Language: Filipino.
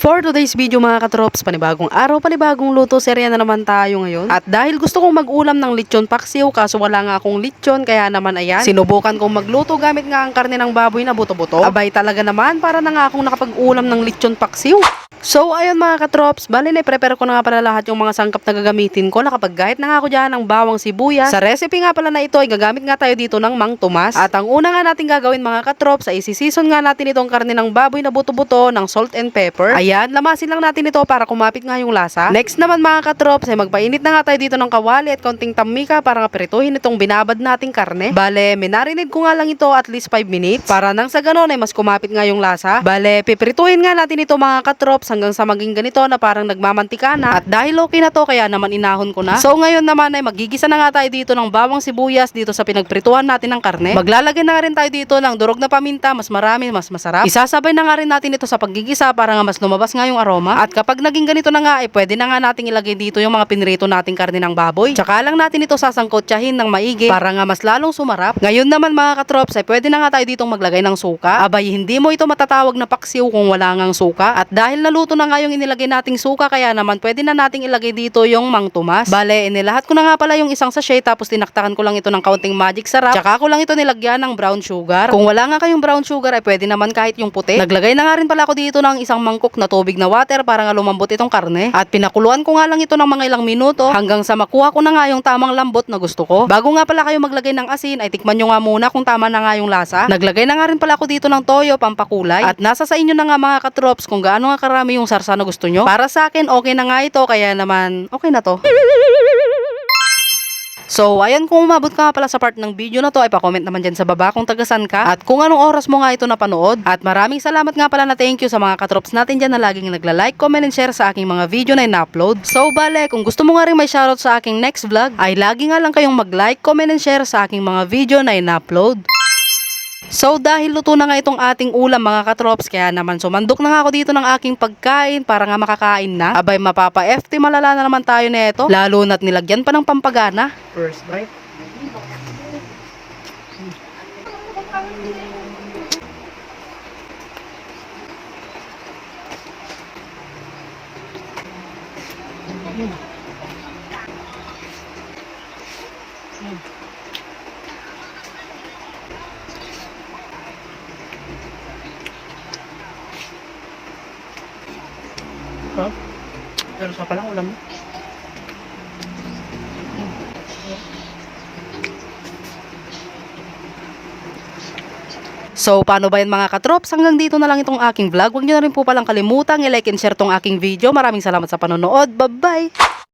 For today's video mga katrops, panibagong araw, panibagong luto, serya na naman tayo ngayon. At dahil gusto kong mag-ulam ng lechon paksiw, kaso wala nga akong lechon, kaya naman ayan, sinubukan kong magluto gamit nga ang karne ng baboy na buto-buto. Abay talaga naman, para na nga akong nakapag-ulam ng lechon paksiw. So ayun mga katrops, bali na prepare ko na nga pala lahat yung mga sangkap na gagamitin ko. Nakapag-gahit na nga ako dyan ng bawang sibuyas. Sa recipe nga pala na ito ay gagamit nga tayo dito ng Mang Tomas. At ang una nga natin gagawin mga katrops ay isisison nga natin itong karne ng baboy na buto-buto ng salt and pepper. Ayan, lamasin lang natin ito para kumapit nga yung lasa. Next naman mga katrops ay magpainit na nga tayo dito ng kawali at konting tamika para nga prituhin itong binabad nating karne. Bale, minarinid ko nga lang ito at least 5 minutes para nang sa ganon ay mas kumapit nga yung lasa. Bale, piprituhin nga natin ito mga katrops hanggang sa maging ganito na parang nagmamantika na. At dahil okay na to kaya naman inahon ko na. So ngayon naman ay magigisa na nga tayo dito ng bawang sibuyas dito sa pinagprituhan natin ng karne. Maglalagay na nga rin tayo dito ng durog na paminta, mas marami, mas masarap. Isasabay na nga rin natin ito sa paggigisa para nga mas lumabas nga yung aroma. At kapag naging ganito na nga ay pwede na nga nating ilagay dito yung mga pinrito nating karne ng baboy. Tsaka lang natin ito sasangkotsahin ng maigi para nga mas lalong sumarap. Ngayon naman mga katrops ay pwede na nga tayo ditong maglagay ng suka. Abay hindi mo ito matatawag na paksiw kung wala ngang suka. At dahil naluto na nga yung inilagay nating suka kaya naman pwede na nating ilagay dito yung mang tumas. Bale, inilahat ko na nga pala yung isang sachet tapos tinaktakan ko lang ito ng kaunting magic sarap. Tsaka ko lang ito nilagyan ng brown sugar. Kung wala nga kayong brown sugar ay pwede naman kahit yung puti. Naglagay na nga rin pala ako dito ng isang mangkok na tubig na water para nga lumambot itong karne. At pinakuluan ko nga lang ito ng mga ilang minuto hanggang sa makuha ko na nga yung tamang lambot na gusto ko. Bago nga pala kayo maglagay ng asin ay tikman nyo nga muna kung tama na nga yung lasa. Naglagay na nga rin pala ako dito ng toyo pampakulay. At nasa sa inyo na nga mga katrops kung gaano nga karami yung sarsa na gusto nyo. Para sa akin okay na nga ito kaya naman okay na to. So, ayan kung umabot ka nga pala sa part ng video na to, ay pa-comment naman dyan sa baba kung tagasan ka at kung anong oras mo nga ito napanood. At maraming salamat nga pala na thank you sa mga katrops natin dyan na laging nagla-like, comment, and share sa aking mga video na ina-upload. So, bale, kung gusto mo nga rin may shoutout sa aking next vlog, ay lagi nga lang kayong mag-like, comment, and share sa aking mga video na ina-upload. So dahil luto na nga itong ating ulam mga katrops, kaya naman sumandok na nga ako dito ng aking pagkain para nga makakain na. Abay mapapa-FT malala na naman tayo nito, lalo na't nilagyan pa ng pampagana. First bite. Ha? Pero sa palang ulam. So, paano ba yan mga katrops? Hanggang dito na lang itong aking vlog. Huwag nyo na rin po palang kalimutang i-like and share tong aking video. Maraming salamat sa panonood. Bye-bye!